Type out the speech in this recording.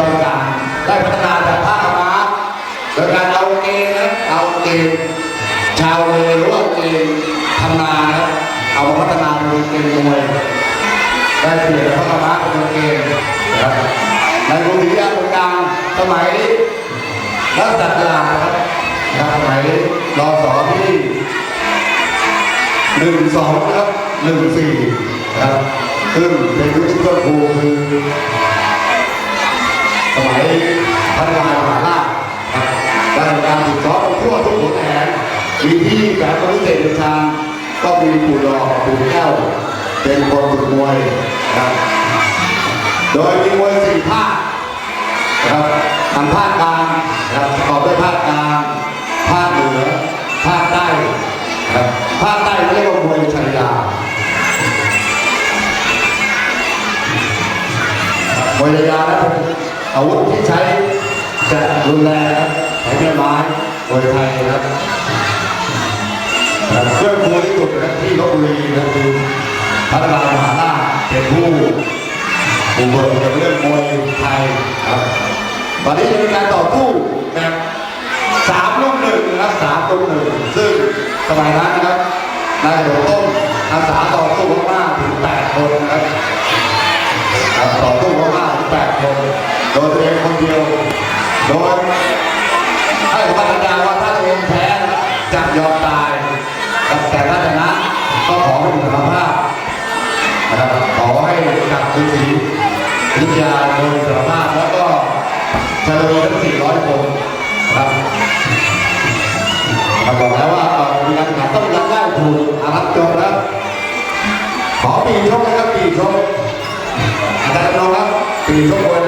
ตอนกลางได้พัฒนาจากภาคม้าโดยการเอาเกณฑ์นะเอาเกณฑ์ชาวเลหรือว่าเกณฑ์ทำนานะเอามาพัฒนาเป็นเกณฑ์มวยได้เปลี่ยนจากภาคม้าเป็นเกณฑ์นะครับในกรุงศรีอยุธยาตรงกลางสมัยรัชกาลที่นะครับนะครับสมัยรอสอที่หนึ่งสองนะครับหนึ่งสี่นะครับ ซึ่งเป็นยุคที่ต้นครูคือสมัยพัฒนามหาราชได้การฝึกซ้อมทั่วทุกหัวแหนมีที่การบริเศษประชาก็มีปู่ดอปู่แก้วเป็นคนฝึกมวยนะครับโดยมีมวยสี่ภาคนะครับทางภาคกลางนะครับประกอบด้วยภาคกลางภาคเหนือภาคใต้ครับภาคใต้เรียกว่ามวย ชัยยามวยชัยยานะเป็นอาวุธที่ใช้จะรุนแรงครับใช้แม่ไม้มวยไทยครับเครื่องมือที่สุดนะที่ลบบุรีนะคือพัฒนามหาราชเป็นผู้ผู้เบิกกับเรื่องมวยไทยครับตอนนี้จะมีการต่อสู้แบบสามลูกหนึ่งนะสามลูกหนึ่งซึ่งสมัยนั้นนะครับนายหลวงต้นอาสาต่อสู้มากถึงแปดคนนะครับ ดยตัวเองคนเดียว โดยให้พัฒนาว่าถ้าตัวเองแพ้นะจะยอมตายแต่ถ้าชนะก็ขอให้มีสารภาพนะครับขอให้กลับคืนสีวิทยาโดยสารภาพแล้วก็เฉลยทั้ง400คนครับเราบอกแล้วว่าเอ่อมีการแข่งขันต้องรับได้ถูกอารับจบแล้วขอปีชกนะครับปีชกอาจารย์รองครับปีชกมวยนะครับ